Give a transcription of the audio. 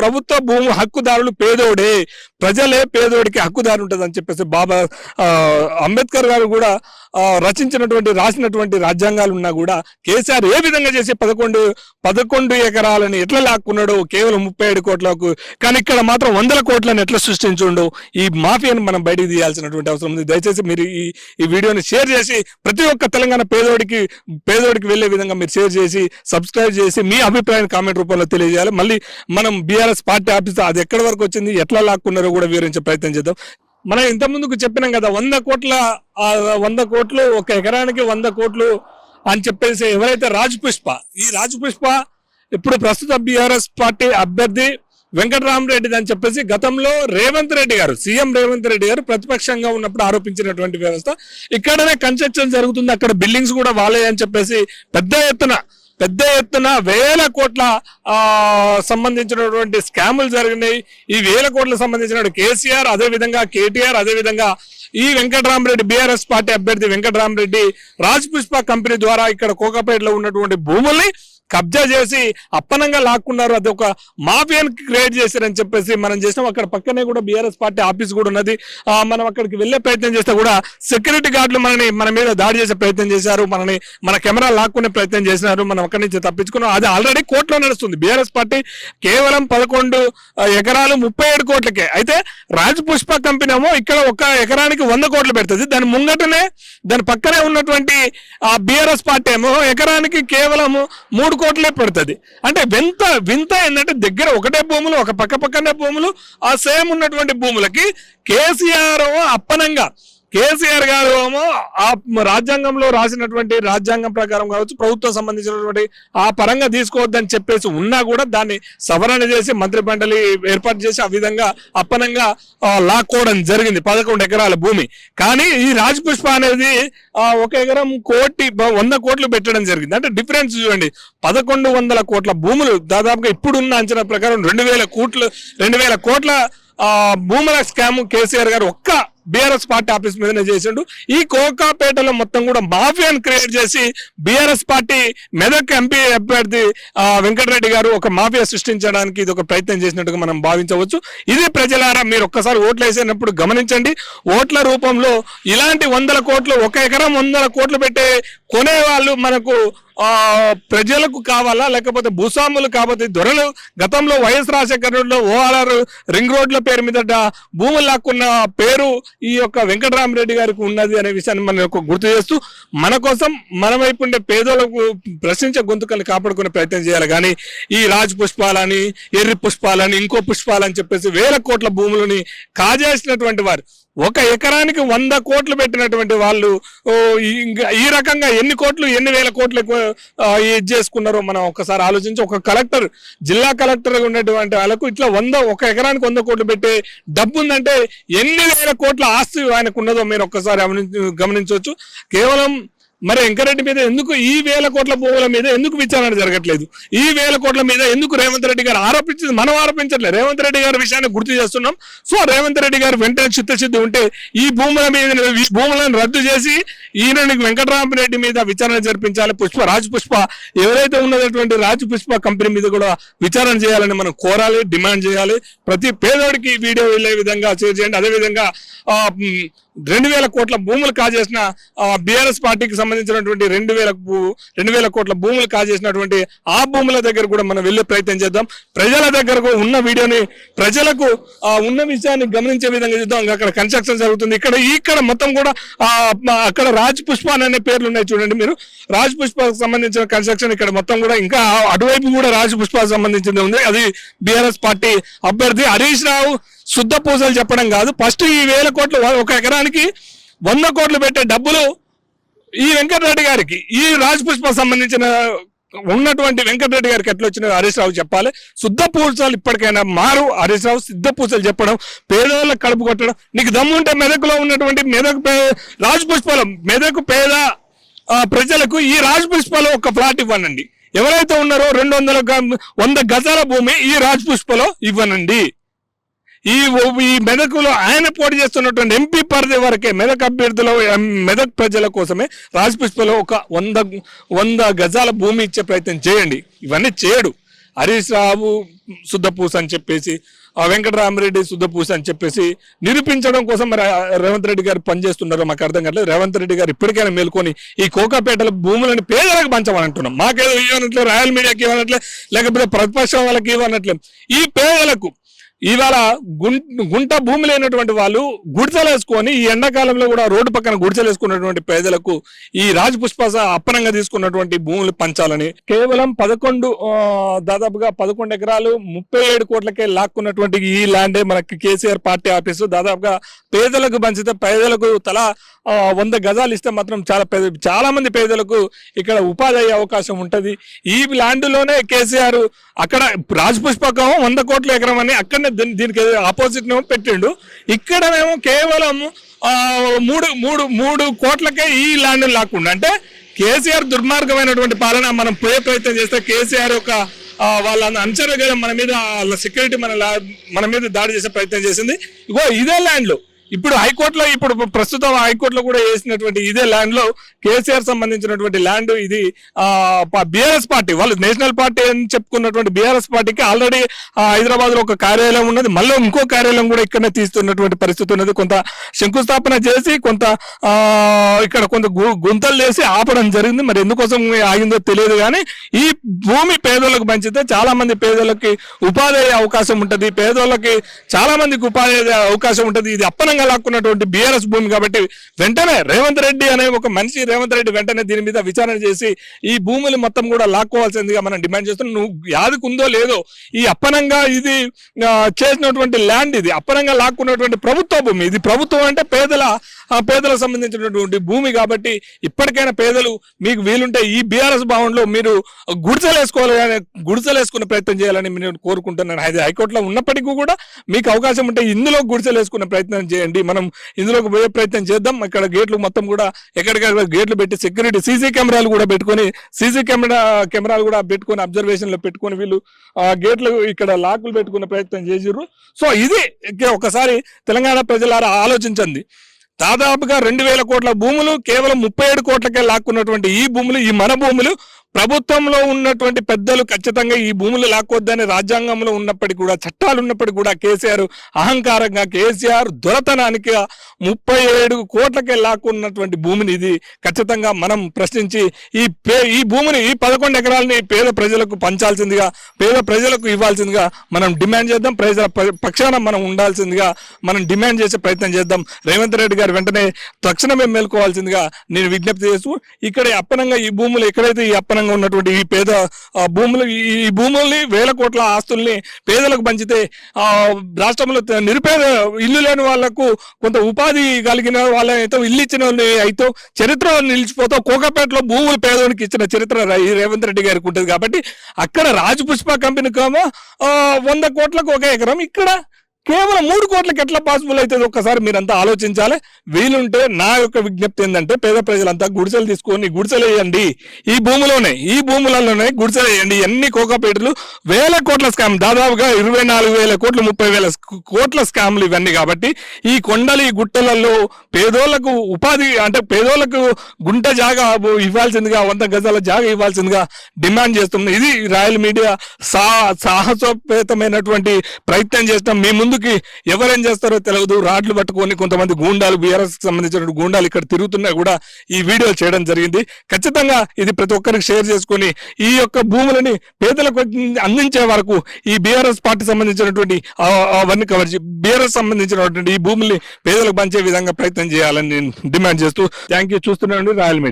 ప్రభుత్వ భూమి హక్కుదారులు పేదోడే ప్రజలే పేదోడికి హక్కుదారు ఉంటుంది అని చెప్పేసి బాబా అంబేద్కర్ గారు కూడా రచించినటువంటి రాసినటువంటి రాజ్యాంగాలు ఉన్నా కూడా కేసీఆర్ ఏ విధంగా చేసి పదకొండు పదకొండు ఎకరాలని ఎట్లా లాక్కున్నాడు కేవలం ముప్పై ఏడు కోట్లకు కానీ ఇక్కడ మాత్రం వందల కోట్లను ఎట్లా సృష్టించుండు ఈ మాఫియాను మనం బయటికి తీయాల్సినటువంటి అవసరం ఉంది. దయచేసి మీరు ఈ ఈ వీడియోని షేర్ చేసి ప్రతి ఒక్క తెలంగాణ పేదోడికి పేదోడికి వెళ్ళే విధంగా మీరు షేర్ చేసి సబ్స్క్రైబ్ చేసి మీ అభిప్రాయాన్ని కామెంట్ రూపంలో తెలియజేయాలి. మళ్ళీ మనం బీఆర్ఎస్ పార్టీ ఆఫీస్ అది ఎక్కడి వరకు వచ్చింది? ఎట్లా లాక్కున్నారో కూడా వివరించే ప్రయత్నం చేద్దాం. మనం ఇంత ముందుకు చెప్పినాం కదా వంద కోట్ల వంద కోట్లు ఒక ఎకరానికి వంద కోట్లు అని చెప్పేసి ఎవరైతే రాజ్ పుష్ప ఈ రాజ్ పుష్ప ఇప్పుడు ప్రస్తుత బీఆర్ఎస్ పార్టీ అభ్యర్థి వెంకటరామరెడ్డిది అని చెప్పేసి గతంలో రేవంత్ రెడ్డి గారు సీఎం రేవంత్ రెడ్డి గారు ప్రతిపక్షంగా ఉన్నప్పుడు ఆరోపించినటువంటి వ్యవస్థ. ఇక్కడనే కన్స్ట్రక్షన్ జరుగుతుంది అక్కడ బిల్డింగ్స్ కూడా వాళ్ళే అని చెప్పేసి పెద్ద ఎత్తున పెద్ద ఎత్తున వేల కోట్ల సంబంధించినటువంటి స్కాములు జరిగినాయి. ఈ వేల కోట్లకు సంబంధించిన కేసీఆర్ అదే విధంగా కేటీఆర్ అదే విధంగా ఈ వెంకటరామరెడ్డి బీఆర్ఎస్ పార్టీ అభ్యర్థి వెంకటరామరెడ్డి రాజ్ పుష్ప కంపెనీ ద్వారా ఇక్కడ కోకాపేటలో ఉన్నటువంటి భూముల్ని కబ్జా చేసి అప్పనంగా లాక్కున్నారు. అది ఒక మాఫియాని క్రియేట్ చేశారని చెప్పేసి మనం చేసినాం. అక్కడ పక్కనే కూడా బీఆర్ఎస్ పార్టీ ఆఫీస్ కూడా ఉన్నది. మనం అక్కడికి వెళ్ళే ప్రయత్నం చేస్తే కూడా సెక్యూరిటీ గార్డులు మనని మన మీద దాడి చేసే ప్రయత్నం చేశారు. మనని మన కెమెరా లాక్కునే ప్రయత్నం చేసినారు. మనం అక్కడి నుంచి తప్పించుకున్నాం. అది ఆల్రెడీ కోర్టులో నడుస్తుంది. బీఆర్ఎస్ పార్టీ కేవలం పదకొండు ఎకరాలు ముప్పై ఏడు కోట్లకే. అయితే రాజ్ పుష్ప కంపెనీ ఏమో ఇక్కడ ఒక ఎకరానికి వంద కోట్లు పెడుతుంది. దాని ముంగటనే దాని పక్కనే ఉన్నటువంటి ఆ బీఆర్ఎస్ పార్టీ ఏమో ఎకరానికి కేవలం మూడు కోట్లే పడుతుంది. అంటే వింత వింత ఏంటంటే దగ్గర ఒకటే భూములు ఒక పక్క పక్కనే భూములు ఆ సేమ్ ఉన్నటువంటి భూములకి కేసీఆర్ అప్పనంగా కేసీఆర్ గారు ఏమో ఆ రాజ్యాంగంలో రాసినటువంటి రాజ్యాంగం ప్రకారం కావచ్చు ప్రభుత్వం సంబంధించినటువంటి ఆ పరంగా తీసుకోవద్దని చెప్పేసి ఉన్నా కూడా దాన్ని సవరణ చేసి మంత్రి మండలి ఏర్పాటు చేసి ఆ విధంగా అప్పనంగా లాక్కోవడం జరిగింది పదకొండు ఎకరాల భూమి. కానీ ఈ రాజ్ పుష్ప అనేది ఒక ఎకరం కోటి వంద కోట్లు పెట్టడం జరిగింది. అంటే డిఫరెన్స్ చూడండి. పదకొండు వందల కోట్ల భూములు దాదాపుగా ఇప్పుడున్న అంచనా ప్రకారం రెండు వేల కోట్లు రెండు వేల కోట్ల భూముల స్కామ్ కేసీఆర్ గారు ఒక్క బీఆర్ఎస్ పార్టీ ఆఫీస్ మీదనే చేసిండు. ఈ కోకాపేటలో మొత్తం కూడా మాఫియాను క్రియేట్ చేసి బీఆర్ఎస్ పార్టీ మెదక్ ఎంపీ అభ్యర్థి వెంకటరెడ్డి గారు ఒక మాఫియా సృష్టించడానికి ఇది ఒక ప్రయత్నం చేసినట్టుగా మనం భావించవచ్చు. ఇది ప్రజలారా మీరు ఒక్కసారి ఓట్లు వేసేటప్పుడు గమనించండి. ఓట్ల రూపంలో ఇలాంటి వందల కోట్లు ఒక ఎకరం వందల కోట్లు పెట్టే కొనే వాళ్ళు మనకు ప్రజలకు కావాలా? లేకపోతే భూస్వాములు కాకపోతే దొరలు? గతంలో వైఎస్ రాజశేఖర ఓఆర్ఆర్ రింగ్ రోడ్ల పేరు మీద భూములు లాక్కున్న పేరు ఈ యొక్క వెంకటరామరెడ్డి గారికి ఉన్నది అనే విషయాన్ని మనం ఒక గుర్తు చేస్తూ మన కోసం మన వైపు ఉండే పేదలకు ప్రశ్నించే గొంతుకల్ని కాపాడుకునే ప్రయత్నం చేయాలి. కానీ ఈ రాజ్ పుష్పాలని ఎర్రి పుష్పాలని ఇంకో పుష్పాలని చెప్పేసి వేల కోట్ల భూములని కాజేసినటువంటి వారు. ఒక ఎకరానికి వంద కోట్లు పెట్టినటువంటి వాళ్ళు ఈ- ఇంకా ఈ రకంగా ఎన్ని కోట్లు ఎన్ని వేల కోట్లు ఇది చేసుకున్నారో మనం ఒకసారి ఆలోచించి ఒక కలెక్టర్ జిల్లా కలెక్టర్ ఉన్నటువంటి వాళ్ళకు ఇట్లా వంద ఒక ఎకరానికి వంద కోట్లు పెట్టే డబ్బు ఉందంటే ఎన్ని వేల కోట్ల ఆస్తి ఆయనకు ఉన్నదో మీరు ఒక్కసారి గమనించవచ్చు. కేవలం మరి వెంకరెడ్డి మీద ఎందుకు ఈ వేల కోట్ల భూముల మీద ఎందుకు విచారణ జరగట్లేదు? ఈ వేల కోట్ల మీద ఎందుకు రేవంత్ రెడ్డి గారు ఆరోపించింది? మనం ఆరోపించట్లేదు రేవంత్ రెడ్డి గారి విషయాన్ని గుర్తు చేస్తున్నాం. సో రేవంత్ రెడ్డి గారు వెంటనే చిత్తశుద్ధి ఉంటే ఈ భూముల మీద భూములను రద్దు చేసి ఈయనకి వెంకటరామరెడ్డి మీద విచారణ జరిపించాలి. పుష్ప రాజపుష్ప ఎవరైతే ఉన్నటువంటి రాజపుష్ప కంపెనీ మీద కూడా విచారణ చేయాలని మనం కోరాలి డిమాండ్ చేయాలి. ప్రతి పేదోడికి వీడియో వెళ్ళే విధంగా షేర్ చేయండి. అదేవిధంగా రెండు వేల కోట్ల భూములు కాజేసిన బీఆర్ఎస్ పార్టీకి సంబంధించినటువంటి రెండు వేల రెండు వేల కోట్ల భూములు కాజేసినటువంటి ఆ భూముల దగ్గర కూడా మనం వెళ్ళే ప్రయత్నం చేద్దాం. ప్రజల దగ్గరకు ఉన్న వీడియోని ప్రజలకు ఉన్న విషయాన్ని గమనించే విధంగా చేద్దాం. అక్కడ కన్స్ట్రక్షన్ జరుగుతుంది. ఇక్కడ ఇక్కడ మొత్తం కూడా అక్కడ రాజ్ పుష్ప అనే పేర్లు ఉన్నాయి చూడండి మీరు. రాజ్ పుష్పకు సంబంధించిన కన్స్ట్రక్షన్ ఇక్కడ మొత్తం కూడా ఇంకా అటువైపు కూడా రాజ్ పుష్పకు సంబంధించింది ఉంది. అది బీఆర్ఎస్ పార్టీ అభ్యర్థి హరీష్ రావు శుద్ధ పూజలు చెప్పడం కాదు. ఫస్ట్ ఈ వేల కోట్లు ఒక ఎకరానికి వంద కోట్లు పెట్టే డబ్బులు ఈ వెంకటరెడ్డి గారికి ఈ రాజ్ పుష్ప సంబంధించిన ఉన్నటువంటి వెంకటరెడ్డి గారికి ఎట్లా వచ్చిన హరీష్ రావు చెప్పాలి. శుద్ధ పూజలు ఇప్పటికైనా మారు. హరీష్ రావు సిద్ధ పూజలు చెప్పడం పేదవాళ్ళకి కడుపు కొట్టడం నీకు దమ్ముంటే మెదకులో ఉన్నటువంటి మెదకు పే- రాజ్ పుష్పలో మెదకు పేద ప్రజలకు ఈ రాజ్ పుష్పలో ఒక ఫ్లాట్ ఇవ్వనండి. ఎవరైతే ఉన్నారో రెండు వందల వంద గజాల భూమి ఈ రాజ్ పుష్పలో ఇవ్వనండి. ఈ ఈ మెదకులో ఆయన పోటీ చేస్తున్నటువంటి ఎంపీ పరిధి వరకే మెదక్ అభ్యర్థుల మెదక్ ప్రజల కోసమే రాజపుష్పలో ఒక వంద వంద గజాల భూమి ఇచ్చే ప్రయత్నం చేయండి. ఇవన్నీ చేయడు. హరీష్ రావు శుద్ధపూస అని చెప్పేసి ఆ వెంకటరామరెడ్డి శుద్ధపూస అని చెప్పేసి నిరూపించడం కోసం మరి రేవంత్ రెడ్డి గారు పనిచేస్తున్నారో మాకు అర్థం కావట్లేదు. రేవంత్ రెడ్డి గారు ఇప్పటికైనా మేల్కొని ఈ కోకాపేటల భూములను పేదలకు పంచమని మాకేదో ఇవ్వనట్లే రాయల్ మీడియాకి ఇవ్వనట్లే లేకపోతే ప్రతిపక్షం వాళ్ళకి ఇవ్వనట్లే. ఈ పేదలకు ఇవాళ గుంట భూమి లేనటువంటి వాళ్ళు గుడిసెలు వేసుకొని ఈ ఎండాకాలంలో కూడా రోడ్డు పక్కన గుడిసెలు వేసుకున్నటువంటి పేదలకు ఈ రాజ్ పుష్పస అప్పనంగా తీసుకున్నటువంటి భూములు పంచాలని కేవలం పదకొండు దాదాపుగా పదకొండు ఎకరాలు ముప్పై ఏడు కోట్లకే లాక్కున్నటువంటి ఈ ల్యాండే మనకి కేసీఆర్ పార్టీ ఆఫీసు. దాదాపుగా పేదలకు పంచితే పేదలకు తల వంద గజాలు ఇస్తే మాత్రం చాలా పేద చాలా మంది పేదలకు ఇక్కడ ఉపాధి అయ్యే అవకాశం ఉంటుంది. ఈ ల్యాండ్లోనే కేసీఆర్ అక్కడ రాజపుష్పకం వంద కోట్ల ఎకరం అని అక్కడనే దీని- దీనికి ఆపోజిట్ ఏమో పెట్టిండు. మేము కేవలం మూడు మూడు మూడు కోట్లకే ఈ ల్యాండ్ లాక్కుండా. అంటే కేసీఆర్ దుర్మార్గమైనటువంటి పాలన మనం పోయే ప్రయత్నం చేస్తే కేసీఆర్ యొక్క వాళ్ళ అనుచరులు మన మీద వాళ్ళ సెక్యూరిటీ మన లా- మన మీద దాడి చేసే ప్రయత్నం చేసింది. ఇగో ఇదే ల్యాండ్లు ఇప్పుడు హైకోర్టులో ఇప్పుడు ప్రస్తుతం హైకోర్టులో కూడా వేసినటువంటి ఇదే ల్యాండ్లో కేసీఆర్ సంబంధించినటువంటి ల్యాండ్ ఇది బిఆర్ఎస్ పార్టీ వాళ్ళు నేషనల్ పార్టీ అని చెప్పుకున్నటువంటి బిఆర్ఎస్ పార్టీకి ఆల్రెడీ హైదరాబాద్లో ఒక కార్యాలయం ఉన్నది. మళ్ళీ ఇంకో కార్యాలయం కూడా ఇక్కడనే తీస్తున్నటువంటి పరిస్థితి ఉన్నది. కొంత శంకుస్థాపన చేసి కొంత ఇక్కడ కొంత గు- గుంతలు చేసి ఆపడం జరిగింది. మరి ఎందుకోసం ఆగిందో తెలియదు కానీ ఈ భూమి పేదలకు పంచితే చాలా మంది పేదలకి ఉపాధి అయ్యే అవకాశం ఉంటుంది. పేదోళ్ళకి చాలా మందికి ఉపాధి అయ్యే అవకాశం ఉంటుంది. ఇది అప్పనంగా లాక్కున్నటువంటి బీఆర్ఎస్ భూమి కాబట్టి వెంటనే రేవంత్ రెడ్డి అనే ఒక మనిషి రేవంత్ రెడ్డి వెంటనే దీని మీద విచారణ చేసి ఈ భూములు మొత్తం కూడా లాక్కోవాల్సిందిగా మనం డిమాండ్ చేస్తున్నాం. నువ్వు యాదికి ఉందో లేదో ఈ అప్పనంగా ఇది చేసినటువంటి ల్యాండ్ ఇది అప్పనంగా లాక్కున్నటువంటి ప్రభుత్వ భూమి. ఇది ప్రభుత్వం అంటే పేదల ఆ, పేదలకు సంబంధించినటువంటి భూమి కాబట్టి ఇప్పటికైనా పేదలు మీకు వీలుంటే ఈ బీఆర్ఎస్ భవన్లో మీరు గుడిసెలు వేసుకోవాలి గుడిసెలు వేసుకునే ప్రయత్నం చేయాలని నేను కోరుకుంటున్నాను. అది హైకోర్టులో ఉన్నప్పటికీ కూడా మీకు అవకాశం ఉంటే ఇందులో గుడిసెలు వేసుకునే ప్రయత్నం చేయండి. మనం ఇందులోకి పోయే ప్రయత్నం చేద్దాం. ఇక్కడ గేట్లు మొత్తం కూడా ఎక్కడికక్కడ గేట్లు పెట్టి సెక్యూరిటీ సీసీ కెమెరాలు కూడా పెట్టుకొని సీసీ కెమెరా కెమెరాలు కూడా పెట్టుకొని అబ్జర్వేషన్లో పెట్టుకొని వీళ్ళు ఆ గేట్లు ఇక్కడ లాకులు పెట్టుకునే ప్రయత్నం చేసిర్రు. సో ఇది ఒకసారి తెలంగాణ ప్రజలారా ఆలోచించండి. దాదాపుగా రెండు వేల కోట్ల భూములు కేవలం ముప్పై ఏడు కోట్లకే లాక్కున్నటువంటి ఈ భూములు ఈ మన భూములు ప్రభుత్వంలో ఉన్నటువంటి పెద్దలు ఖచ్చితంగా ఈ భూములు లాక్కొద్దని రాజ్యాంగంలో ఉన్నప్పటికీ కూడా చట్టాలు ఉన్నప్పటికీ కూడా కేసీఆర్ అహంకారంగా కేసీఆర్ దొరతనానికి ముప్పై ఏడు కోట్లకే లాక్కున్నటువంటి భూమిని ఇది ఖచ్చితంగా మనం ప్రశ్నించి ఈ పే ఈ భూమిని ఈ పదకొండు ఎకరాలని పేద ప్రజలకు పంచాల్సిందిగా పేద ప్రజలకు ఇవ్వాల్సిందిగా మనం డిమాండ్ చేద్దాం. ప్రజల పక్షాన మనం ఉండాల్సిందిగా మనం డిమాండ్ చేసే ప్రయత్నం చేద్దాం. రేవంత్ రెడ్డి గారు వెంటనే తక్షణమే మేల్కోవాల్సిందిగా నేను విజ్ఞప్తి చేస్తూ ఇక్కడ అప్పనంగా ఈ భూములు ఎక్కడైతే ఈ అప్పనంగా ఉన్నటువంటి ఈ పేద భూములు ఈ ఈ భూముల్ని వేల కోట్ల ఆస్తుల్ని పేదలకు పంచితే ఆ రాష్ట్రంలో నిరుపేద ఇల్లు లేని వాళ్ళకు కొంత ఉపాధి కలిగిన వాళ్ళైతే ఇల్లు ఇచ్చిన వాళ్ళు అయితే చరిత్ర నిలిచిపోతావు కోకపేటలో భూములు పేదోనికి ఇచ్చిన చరిత్ర రేవంత్ రెడ్డి గారికి ఉంటుంది కాబట్టి అక్కడ రాజపుష్ప కంపెనీ ఏమో వంద కోట్లకు ఒక ఎకరం ఇక్కడ కేవలం మూడు కోట్లకి ఎట్లా పాసిబుల్ అవుతుంది? ఒక్కసారి మీరంతా ఆలోచించాలి. వీలుంటే నా యొక్క విజ్ఞప్తి ఏంటంటే పేద ప్రజలంతా గుడిసెలు తీసుకొని గుడిసెలు వేయండి. ఈ భూమిలోనే ఈ భూములలోనే గుడిసెలు వేయండి. ఎన్ని కోకాపేటలు వేల కోట్ల స్కామ్. దాదాపుగా ఇరవై నాలుగు వేల కోట్లు ముప్పై వేల కోట్ల స్కామ్లు ఇవన్నీ కాబట్టి ఈ కొండలు ఈ గుట్టలలో పేదోళ్ళకు ఉపాధి అంటే పేదోళ్ళకు గుంట జాగా ఇవ్వాల్సిందిగా వంద గజాల జాగా ఇవ్వాల్సిందిగా డిమాండ్ చేస్తుంది. ఇది రాయల్ మీడియా సా సాహసోపేతమైనటువంటి ప్రయత్నం చేస్తాం మీ ముందుకి ఎవరేం చేస్తారో తెలియదు రాడ్లు పట్టుకొని కొంతమంది గూండాలు బీఆర్ఎస్ సంబంధించిన గూండాలు ఇక్కడ తిరుగుతున్నా కూడా ఈ వీడియో చేయడం జరిగింది. ఖచ్చితంగా ఇది ప్రతి ఒక్కరికి షేర్ చేసుకొని ఈ యొక్క భూములని పేదలకు అందించే వరకు ఈ బీఆర్ఎస్ పార్టీ సంబంధించినటువంటి అవన్నీ కవర్ బీఆర్ఎస్ సంబంధించినటువంటి ఈ భూముల్ని పేదలకు పంచే విధంగా ప్రయత్నం చేయాలని నేను డిమాండ్ చేస్తూ థ్యాంక్ యూ చూస్తున్నాండి రాయల్ మీడియా.